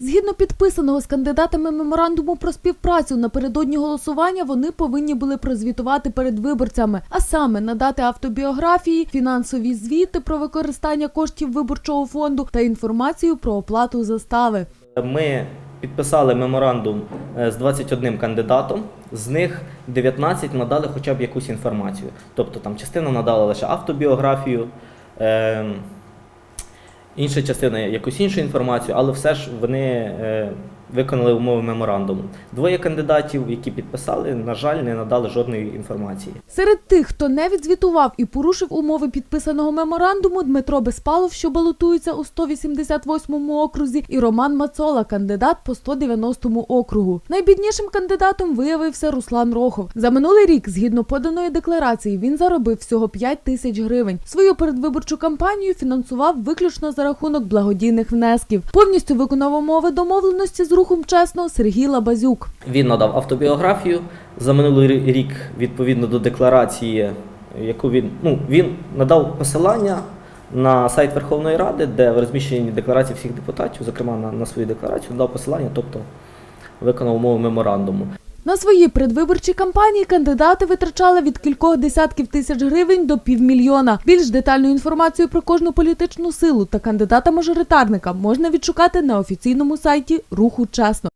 Згідно підписаного з кандидатами меморандуму про співпрацю напередодні голосування, вони повинні були прозвітувати перед виборцями, а саме надати автобіографії, фінансові звіти про використання коштів виборчого фонду та інформацію про оплату застави. Ми підписали меморандум е, з 21 кандидатом, з них 19 надали хоча б якусь інформацію. Тобто там частина надала лише автобіографію, е, інша частина якусь іншу інформацію, але все ж вони е, виконали умови меморандуму. Двоє кандидатів, які підписали, на жаль, не надали жодної інформації. Серед тих, хто не відзвітував і порушив умови підписаного меморандуму, Дмитро Безпалов, що балотується у 188-му окрузі, і Роман Мацола, кандидат по 190-му округу. Найбіднішим кандидатом виявився Руслан Рохов. За минулий рік, згідно поданої декларації, він заробив всього 5 тисяч гривень. Свою передвиборчу кампанію фінансував виключно за рахунок благодійних внесків. Повністю виконав умови домовленості з рухом чесно Сергій Лабазюк. Він надав автобіографію за минулий рік відповідно до декларації, яку він ну він надав посилання на сайт Верховної Ради, де розміщені декларації всіх депутатів, зокрема на, на свою декларацію, надав посилання, тобто виконав умови меморандуму. На свої предвиборчі кампанії кандидати витрачали від кількох десятків тисяч гривень до півмільйона. Більш детальну інформацію про кожну політичну силу та кандидата-мажоритарника можна відшукати на офіційному сайті Руху Чесно.